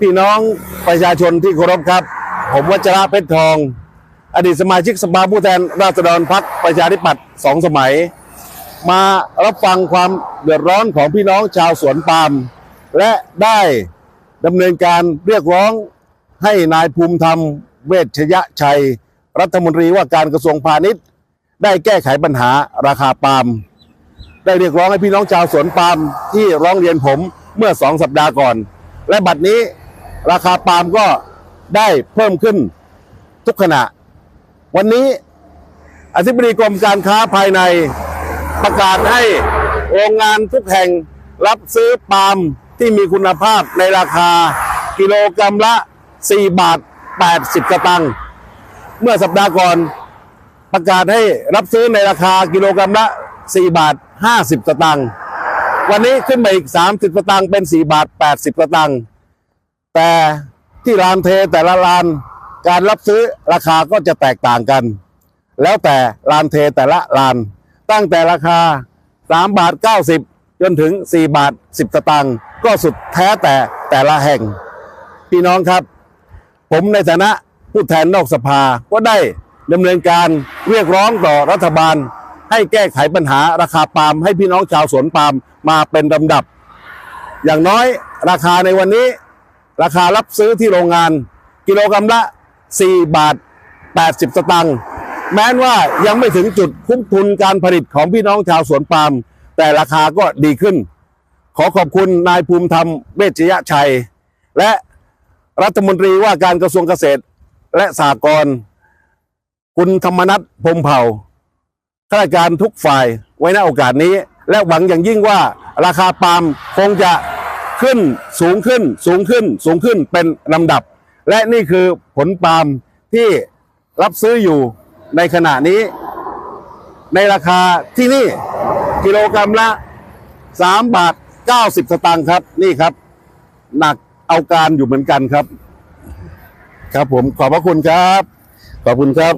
พี่น้องประชาชนที่เคารพครับ ผมวัชระเพชรทอง อดีตสมาชิกสภาผู้แทนราษฎรพรรคประชาธิปัตย์สองสมัย มารับฟังความเดือดร้อนของพี่น้องชาวสวนปาล์มและได้ดำเนินการเรียกร้องให้นายภูมิธรรม เวชยชัย รัฐมนตรีว่าการกระทรวงพาณิชย์ ได้แก้ไขปัญหาราคาปาล์มได้เรียกร้องให้พี่น้องชาวสวนปาล์มที่ร้องเรียนผมเมื่อสองสัปดาห์ก่อน และบัดนี้ ราคาปาล์มก็ได้เพิ่มขึ้นทุกขณะ วันนี้อธิบดีกรมการค้าภายในประกาศให้โรงงานทุกแห่งรับซื้อปาล์มที่มีคุณภาพในราคากิโลกรัมละ 4 บาท 80สตางค์เมื่อสัปดาห์ก่อนประกาศให้รับซื้อในราคากิโลกรัมละ 4 บาท 50สตางค์วันนี้ขึ้นมาอีก 30สตางค์เป็น 4 บาท 80สตางค์ แต่ที่ร้านเทแต่ละร้านการรับซื้อราคาก็จะแตกต่างกัน แล้วแต่ร้านเทแต่ละร้าน ตั้งแต่ราคา3บาท90 จนถึง 4 บาท 10สตางค์ก็สุดแท้แต่แต่ละแห่ง พี่น้องครับ ผมในฐานะผู้แทนนอกสภาก็ได้ดำเนินการเรียกร้องต่อรัฐบาล ให้แก้ไขปัญหาราคาปาล์มให้พี่น้องชาวสวนปาล์มมาเป็นลำดับ อย่างน้อยราคาในวันนี้ ราคารับซื้อที่โรงงาน กิโลกรัมละ 4 บาท 80 สตางค์แม้นว่ายังไม่ถึงจุดคุ้มทุนการผลิตของพี่น้องชาวสวนปาล์มแต่ราคาก็ดีขึ้น ขอขอบคุณนายภูมิธรรมเวชยชัย และรัฐมนตรีว่าการกระทรวงเกษตรและสหกรณ์คุณธรรมนัฐพมเผ่าข้าราชการทุกฝ่ายไว้ในโอกาสนี้ และหวังอย่างยิ่งว่าราคาปาล์มคงจะ ขึ้นสูงขึ้นสูงขึ้นสูงขึ้นเป็นลำดับ และนี่คือผลปาล์มที่รับซื้ออยู่ในขณะนี้ ในราคาที่นี่กิโลกรัมละ 3 บาท 90 สตางค์ครับ นี่ครับ หนักเอาการอยู่เหมือนกันครับ ครับผมขอบพระคุณครับ ขอบคุณครับ